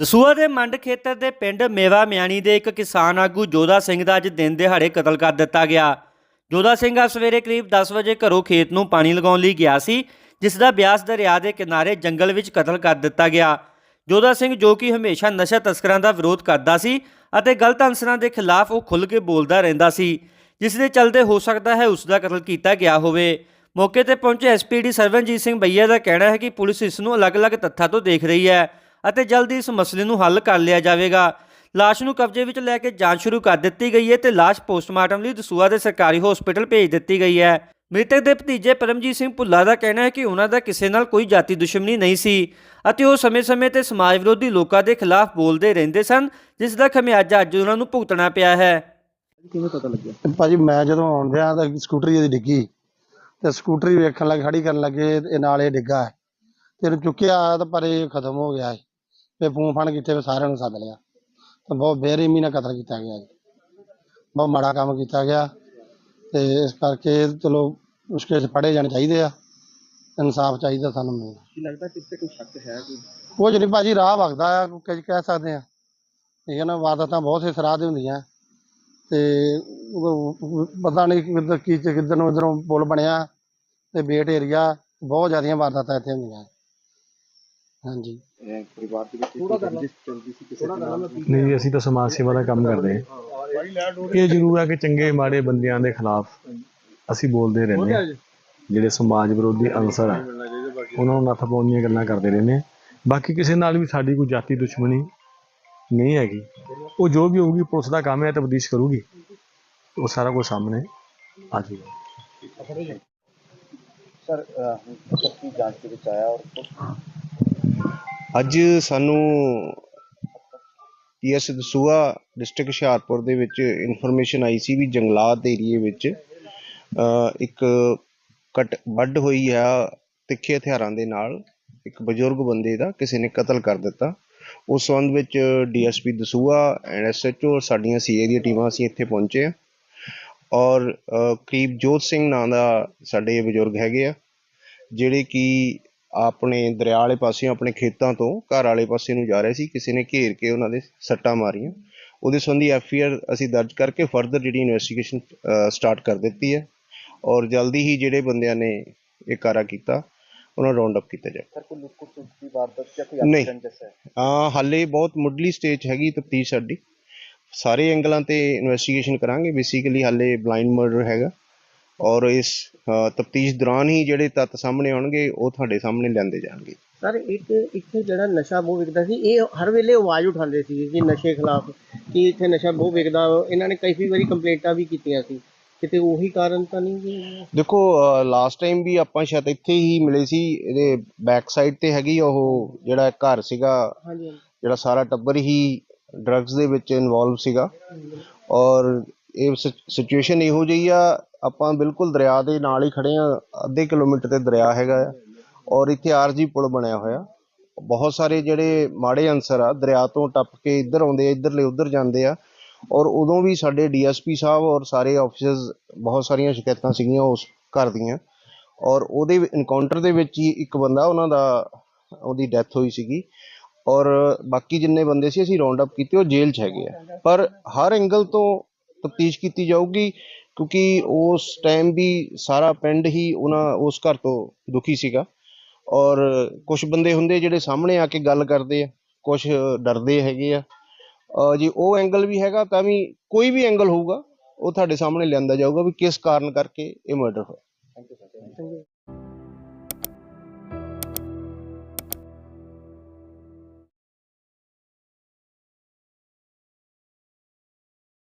ਦਸੂਆ ਦੇ ਮੰਡ ਖੇਤਰ ਦੇ ਪਿੰਡ ਮੇਵਾ ਮਿਆਣੀ ਦੇ ਇੱਕ ਕਿਸਾਨ ਆਗੂ ਜੋਦਾ ਸਿੰਘ ਦਾ ਅੱਜ ਦਿਨ ਦਿਹਾੜੇ ਕਤਲ ਕਰ ਦਿੱਤਾ ਗਿਆ। ਜੋਧਾ ਸਿੰਘ ਅੱਜ ਸਵੇਰੇ ਕਰੀਬ 10 ਵਜੇ ਘਰੋਂ ਖੇਤ ਨੂੰ ਪਾਣੀ ਲਗਾਉਣ ਲਈ ਗਿਆ ਸੀ, ਜਿਸ ਦਾ ਬਿਆਸ ਦਰਿਆ ਦੇ ਕਿਨਾਰੇ ਜੰਗਲ ਵਿੱਚ ਕਤਲ ਕਰ ਦਿੱਤਾ ਗਿਆ। ਜੋਧਾ ਸਿੰਘ ਜੋ ਕਿ ਹਮੇਸ਼ਾ ਨਸ਼ਾ ਤਸਕਰਾਂ ਦਾ ਵਿਰੋਧ ਕਰਦਾ ਸੀ ਅਤੇ ਗਲਤ ਅਨਸਰਾਂ ਦੇ ਖਿਲਾਫ ਉਹ ਖੁੱਲ੍ਹ ਕੇ ਬੋਲਦਾ ਰਹਿੰਦਾ ਸੀ, ਜਿਸ ਦੇ ਚਲਦੇ ਹੋ ਸਕਦਾ ਹੈ ਉਸ ਦਾ ਕਤਲ ਕੀਤਾ ਗਿਆ ਹੋਵੇ। ਮੌਕੇ ਤੇ ਪਹੁੰਚੇ ਐਸਪੀਡੀ ਸਰਵਨਜੀਤ ਸਿੰਘ ਬਈਆ ਦਾ ਕਹਿਣਾ ਹੈ ਕਿ ਪੁਲਿਸ ਇਸ ਨੂੰ ਅਲੱਗ-ਅਲੱਗ ਤੱਥਾਂ ਤੋਂ ਦੇਖ ਰਹੀ ਹੈ। ਅਤੇ ਜਲਦੀ ਇਸ ਮਸਲੇ ਨੂੰ ਹੱਲ ਕਰ ਲਿਆ ਜਾਵੇਗਾ। ਲਾਸ਼ ਨੂੰ ਕਬਜ਼ੇ ਵਿੱਚ ਲੈ ਕੇ ਜਾਂਚ ਸ਼ੁਰੂ ਕਰ ਦਿੱਤੀ ਗਈ ਹੈ ਤੇ ਲਾਸ਼ ਪੋਸਟਮਾਰਟਮ ਲਈ ਦਸੂਆ ਦੇ ਸਰਕਾਰੀ ਹਸਪਤਾਲ ਭੇਜ ਦਿੱਤੀ ਗਈ ਹੈ। ਮ੍ਰਿਤਕ ਦੇ ਭਤੀਜੇ ਪਰਮਜੀਤ ਸਿੰਘ ਭੁੱਲਾ ਦਾ ਕਹਿਣਾ ਹੈ ਕਿ ਉਹਨਾਂ ਦਾ ਕਿਸੇ ਨਾਲ ਕੋਈ ਜਾਤੀ ਦੁਸ਼ਮਣੀ ਨਹੀਂ ਸੀ ਅਤੇ ਉਹ ਸਮੇਂ-ਸਮੇਂ ਤੇ ਸਮਾਜ ਵਿਰੋਧੀ ਲੋਕਾਂ ਦੇ ਖਿਲਾਫ ਬੋਲਦੇ ਰਹਿੰਦੇ ਸਨ ਜਿਸ ਦਾ ਖਮਿਆਜਾ ਅੱਜ ਉਹਨਾਂ ਨੂੰ ਭੁਗਤਣਾ ਪਿਆ ਹੈ। ਕਿਵੇਂ ਪਤਾ ਲੱਗਿਆ? ਭਾਜੀ ਮੈਂ ਜਦੋਂ ਆਉਂਦਿਆਂ ਤਾਂ ਸਕੂਟਰੀ ਇਹਦੀ ਡਿੱਗੀ ਤੇ ਸਕੂਟਰੀ ਵੇਖਣ ਲੱਗ ਖੜੀ ਕਰਨ ਲੱਗੇ ਇਹ ਨਾਲ ਇਹ ਡਿੱਗਾ। ਤੇ ਇਹਨੂੰ ਚੁੱਕਿਆ ਤਾਂ ਪਰ ਇਹ ਖਤਮ ਹੋ ਗਿਆ ਹੈ। ਤੇ ਫੋਨ ਫਾਨ ਕੀਤੇ ਫਿਰ ਸਾਰਿਆਂ ਨੂੰ ਸੱਦ ਲਿਆ। ਤੇ ਬਹੁਤ ਬੇਰਹਿਮੀ ਨਾਲ ਕਤਲ ਕੀਤਾ ਗਿਆ ਜੀ। ਬਹੁਤ ਮਾੜਾ ਕੰਮ ਕੀਤਾ ਗਿਆ। ਤੇ ਇਸ ਕਰਕੇ ਚਲੋ ਮੁਸ਼ਕਿਲ 'ਚ ਫੜੇ ਜਾਣੇ ਚਾਹੀਦੇ ਆ। ਇਨਸਾਫ ਚਾਹੀਦਾ ਸਾਨੂੰ ਮਿਲਣਾ ਕੀ ਲੱਗਦਾ ਕਿ ਇੱਥੇ ਕੋਈ ਸ਼ੱਕ ਹੈ ਕੋਈ? ਉਹ ਜਿਹੜੀ ਭਾਜੀ ਰਾਹ ਵਗਦਾ ਆ ਕੁਝ ਕਹਿ ਸਕਦੇ ਆ। ਠੀਕ ਹੈ ਨਾ ਵਾਰਦਾਤਾਂ ਬਹੁਤ ਸੇ ਸਰਾਹ ਦੇ ਹੁੰਦੀਆਂ। ਤੇ ਪਤਾ ਨਹੀਂ ਕਿੱਧਰ ਕੀ ਚ ਕਿੱਧਰ ਨੂੰ ਇਧਰੋਂ ਪੁਲ ਬਣਿਆ ਤੇ ਬੇਟ ਏਰੀਆ ਬਹੁਤ ਜ਼ਿਆਦੀਆਂ ਵਾਰਦਾਤਾਂ ਇੱਥੇ ਹੁੰਦੀਆਂ। ਹਾਂਜੀ। ਇਹ ਪਰਿਵਾਰ ਦੇ ਵਿੱਚ ਰੰਜਿਸ਼ ਚੱਲਦੀ ਸੀ ਕਿਸੇ ਦੇ ਨਾਲ। ਨਹੀਂ ਅਸੀਂ ਤਾਂ ਸਮਾਜ ਸੇਵਾ ਦਾ ਕੰਮ ਕਰਦੇ ਹਾਂ। ਇਹ ਜ਼ਰੂਰ ਹੈ ਕਿ ਚੰਗੇ ਮਾੜੇ ਬੰਦਿਆਂ ਦੇ ਖਿਲਾਫ ਅਸੀਂ ਬੋਲਦੇ ਰਹਿੰਦੇ ਹਾਂ। ਜਿਹੜੇ ਸਮਾਜ ਵਿਰੋਧੀ ਅਨਸਰ ਆ ਉਹਨਾਂ ਨੂੰ ਨੱਥ ਪਾਉਣ ਦੀਆਂ ਗੱਲਾਂ ਕਰਦੇ ਰਹਿੰਦੇ ਹਾਂ। ਬਾਕੀ ਕਿਸੇ ਨਾਲ ਵੀ ਸਾਡੀ ਕੋਈ ਜਾਤੀ ਦੁਸ਼ਮਣੀ ਨਹੀਂ ਹੈਗੀ। ਉਹ ਜੋ ਵੀ ਹੋਊਗੀ ਪੁਲਿਸ ਦਾ ਕੰਮ ਹੈ ਤਬਦੀਸ਼ ਕਰੂਗੀ। ਉਹ ਸਾਰਾ ਕੁਝ ਸਾਹਮਣੇ ਆ ਜਾਊਗਾ। ਸਰ ਕੀ ਜਾਂਚ ਦੇ ਵਿੱਚ ਆਇਆ ਔਰ ਅੱਜ ਸਾਨੂੰ ਪੀਐਸ ਦਸੂਆ ਡਿਸਟ੍ਰਿਕਟ ਹੁਸ਼ਿਆਰਪੁਰ ਦੇ ਵਿੱਚ ਇਨਫੋਰਮੇਸ਼ਨ ਆਈ ਸੀ ਵੀ ਜੰਗਲਾਤ ਏਰੀਏ ਵਿੱਚ ਇੱਕ ਕਟ ਵੱਢ ਹੋਈ ਆ ਤਿੱਖੇ ਹਥਿਆਰਾਂ ਦੇ ਨਾਲ ਇੱਕ ਬਜ਼ੁਰਗ ਬੰਦੇ ਦਾ, ਕਿਸੇ ਨੇ ਕਤਲ ਕਰ ਦਿੱਤਾ। ਉਸ ਸੰਬੰਧ ਵਿੱਚ ਡੀਐਸਪੀ ਦਸੂਆ ਐਂਡ ਐਸਐਚਓ ਔਰ ਸਾਡੀਆਂ ਸੀਏ ਦੀਆਂ ਟੀਮਾਂ ਅਸੀਂ ਇੱਥੇ ਪਹੁੰਚੇ ਆ ਔਰ ਕਰੀਬ ਜੋਤ ਸਿੰਘ ਨਾਂ ਦਾ ਸਾਡੇ ਬਜ਼ੁਰਗ ਹੈਗੇ ਆ, ਜਿਹੜੇ ਕਿ ਆਪਣੇ ਦਰਿਆ ਵਾਲੇ ਪਾਸਿਓਂ ਆਪਣੇ ਖੇਤਾਂ ਤੋਂ ਘਰ ਵਾਲੇ ਪਾਸੇ ਨੂੰ ਜਾ ਰਹੇ ਸੀ। ਕਿਸੇ ਨੇ ਘੇਰ ਕੇ ਉਹਨਾਂ ਦੇ ਸੱਟਾਂ ਮਾਰੀਆਂ। ਉਹਦੇ ਸੰਬੰਧੀ ਐਫਆਈਆਰ ਅਸੀਂ ਦਰਜ ਕਰਕੇ ਫਰਦਰ ਜਿਹੜੀ ਇਨਵੈਸਟੀਗੇਸ਼ਨ ਸਟਾਰਟ ਕਰ ਦਿੱਤੀ ਹੈ। ਔਰ ਜਲਦੀ ਹੀ ਜਿਹੜੇ ਬੰਦਿਆਂ ਨੇ ਇਹ ਕਾਰਾ ਕੀਤਾ ਉਹਨਾਂ ਨੂੰ ਰਾਉਂਡ ਅਪ ਕੀਤਾ ਜਾਏ। ਸਰ ਕੋਈ ਲੁੱਟ ਖਸੁੱਟ ਦੀ ਵਾਰਦਾਤ ਜਾਂ ਕੋਈ ਨਹੀਂ। ਰੰਜਿਸ਼ ਹੈ ਹਾਲੇ ਬਹੁਤ ਮੁੱਢਲੀ ਸਟੇਜ ਹੈਗੀ ਤਫਤੀਸ਼ ਸਾਡੀ। ਸਾਰੇ ਐਂਗਲਾਂ ਤੇ ਇਨਵੈਸਟੀਗੇਸ਼ਨ ਕਰਾਂਗੇ। ਬੇਸਿਕਲੀ ਹਾਲੇ ਬਲਾਈਂਡ ਮਰਡਰ ਹੈਗਾ। ਔਰ ਇਸ ਤਫਤੀਸ਼ ਦੌਰਾਨ ਹੀ ਜਿਹੜੇ ਤੱਤ ਸਾਹਮਣੇ ਆਉਣਗੇ ਉਹ ਤੁਹਾਡੇ ਸਾਹਮਣੇ ਲਿਆਂਦੇ ਜਾਣਗੇ। ਸਰ ਇੱਕ ਇੱਥੇ ਜਿਹੜਾ ਨਸ਼ਾ ਬਹੁਤ ਵਿਕਦਾ ਸੀ ਇਹ ਹਰ ਵੇਲੇ ਆਵਾਜ਼ ਉਠਾਉਂਦੇ ਸੀ ਕਿ ਨਸ਼ੇ ਖਿਲਾਫ ਕਿ ਇੱਥੇ ਨਸ਼ਾ ਬਹੁਤ ਵਿਕਦਾ। ਇਹਨਾਂ ਨੇ ਕਈ ਵਾਰੀ ਕੰਪਲੇਂਟਾਂ ਵੀ ਕੀਤੀਆਂ ਸੀ। ਕਿਤੇ ਉਹੀ ਕਾਰਨ ਤਾਂ ਨਹੀਂ ਜੀ? ਦੇਖੋ ਲਾਸਟ ਟਾਈਮ ਵੀ ਆਪਾਂ ਸ਼ਾਇਦ ਇੱਥੇ ਹੀ ਮਿਲੇ ਸੀ ਇਹਦੇ ਬੈਕ ਸਾਈਡ ਤੇ ਹੈਗੀ ਉਹ ਜਿਹੜਾ ਘਰ ਸੀਗਾ। ਹਾਂਜੀ। ਜਿਹੜਾ ਸਾਰਾ ਟੱਬਰ ਹੀ ਡਰੱਗਸ ਦੇ ਵਿੱਚ ਇਨਵੋਲਵ ਸੀਗਾ। ਔਰ ਇਹ ਸਿਚੁਏਸ਼ਨ ਇਹੋ ਜਿਹੀ ਆ, ਆਪਾਂ ਬਿਲਕੁਲ ਦਰਿਆ ਦੇ ਨਾਲ ਹੀ ਖੜੇ ਆ, ਅੱਧੇ ਕਿਲੋਮੀਟਰ ਤੇ ਦਰਿਆ ਹੈਗਾ ਆ, ਔਰ ਇੱਥੇ ਆਰਜੀ ਪੁਲ ਬਣਿਆ ਹੋਇਆ। ਬਹੁਤ ਸਾਰੇ ਜਿਹੜੇ ਮਾੜੇ ਅਨਸਰ ਆ, ਦਰਿਆ ਤੋਂ ਟੱਪ ਕੇ ਇੱਧਰ ਆਉਂਦੇ ਆ, ਇੱਧਰਲੇ ਉੱਧਰ ਜਾਂਦੇ ਆ, ਔਰ ਉਦੋਂ ਵੀ ਸਾਡੇ ਡੀਐਸਪੀ ਸਾਹਿਬ ਔਰ ਸਾਰੇ ਆਫੀਸਰਸ ਬਹੁਤ ਸਾਰੀਆਂ ਸ਼ਿਕਾਇਤਾਂ ਸੀਗੀਆਂ ਉਸ ਘਰ ਦੀਆਂ, ਔਰ ਉਹਦੇ ਇਨਕਾਊਂਟਰ ਦੇ ਵਿੱਚ ਹੀ ਇੱਕ ਬੰਦਾ ਉਹਨਾਂ ਦਾ, ਉਹਦੀ ਡੈਥ ਹੋਈ ਸੀਗੀ, ਔਰ ਬਾਕੀ ਜਿੰਨੇ ਬੰਦੇ ਸੀ ਅਸੀਂ ਰਾਉਂਡ ਅਪ ਕੀਤੇ, ਉਹ ਜੇਲ੍ਹ 'ਚ ਹੈਗੇ ਆ। ਪਰ ਹਰ ਐਂਗਲ ਤੋਂ ਤਫਤੀਸ਼ ਕੀਤੀ ਜਾਊਗੀ, ਕਿਉਂਕਿ ਉਸ ਟਾਈਮ ਵੀ ਸਾਰਾ ਪਿੰਡ ਹੀ ਉਹਨਾਂ, ਉਸ ਘਰ ਤੋਂ ਦੁਖੀ ਸੀਗਾ। ਔਰ ਕੁਝ ਬੰਦੇ ਹੁੰਦੇ ਜਿਹੜੇ ਸਾਹਮਣੇ ਆ ਕੇ ਗੱਲ ਕਰਦੇ ਆ ਕੁਝ ਡਰਦੇ ਹੈਗੇ ਆ। ਜੇ ਉਹ ਐਂਗਲ ਵੀ ਹੈਗਾ ਤਾਂ ਵੀ ਕੋਈ ਵੀ ਐਂਗਲ ਹੋਊਗਾ, ਉਹ ਤੁਹਾਡੇ ਸਾਹਮਣੇ ਲਿਆਂਦਾ ਜਾਊਗਾ ਵੀ ਕਿਸ ਕਾਰਨ ਕਰਕੇ ਇਹ ਮਰਡਰ ਹੋਇਆ। Thank you